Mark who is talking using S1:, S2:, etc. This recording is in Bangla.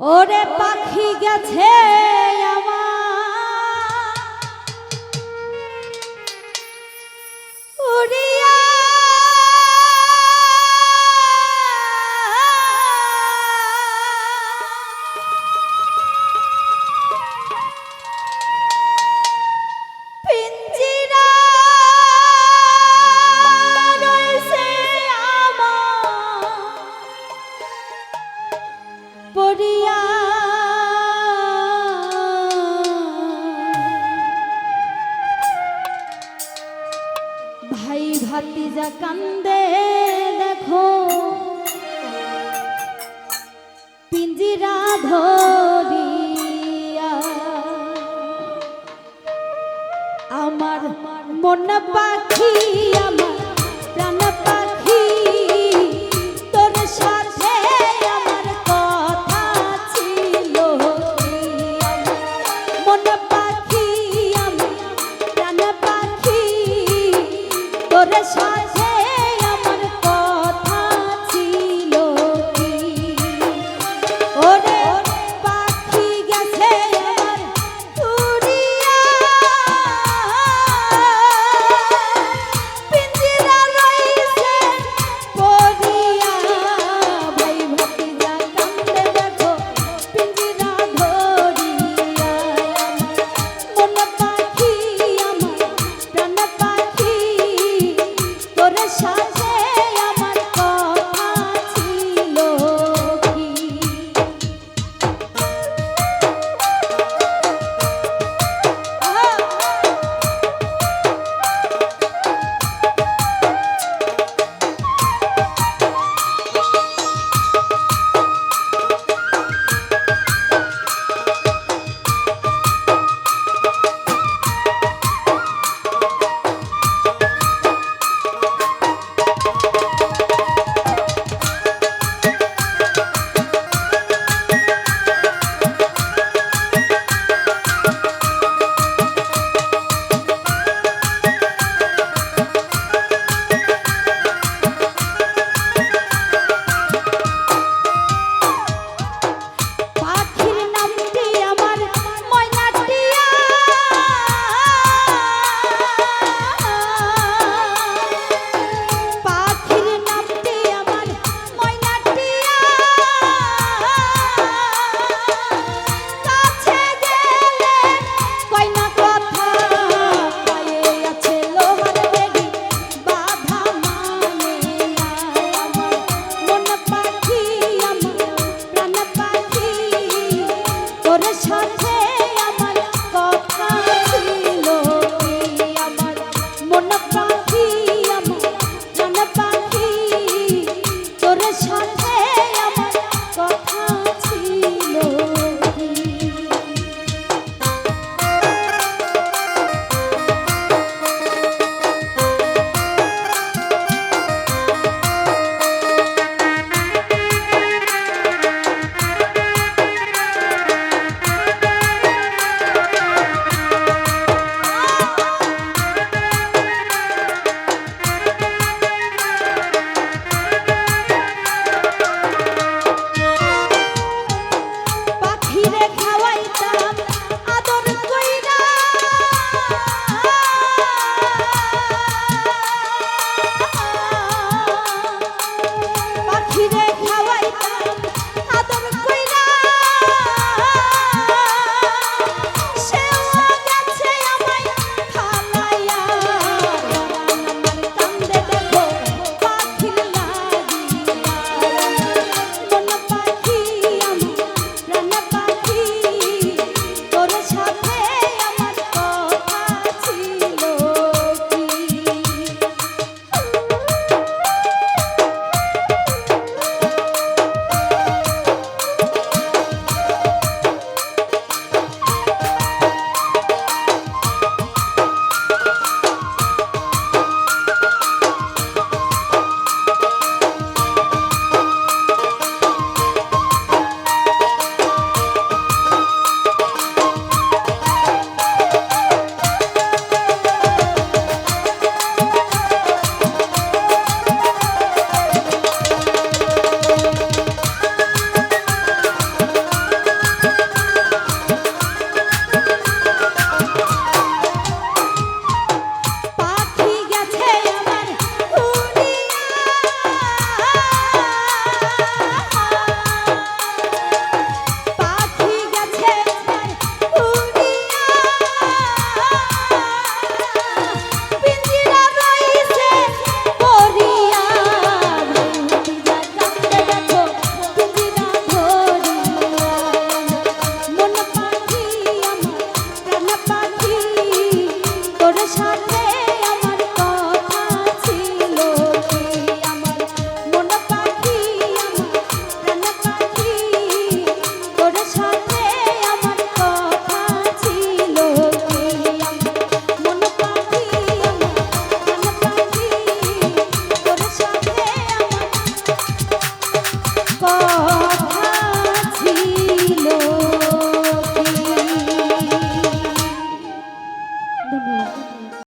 S1: ওরে পাখি গেছে আমার ভাতিজা কান্দে দেখো। পিঞ্জিরা ধরিয়া আমার মন পাখি Deus vai.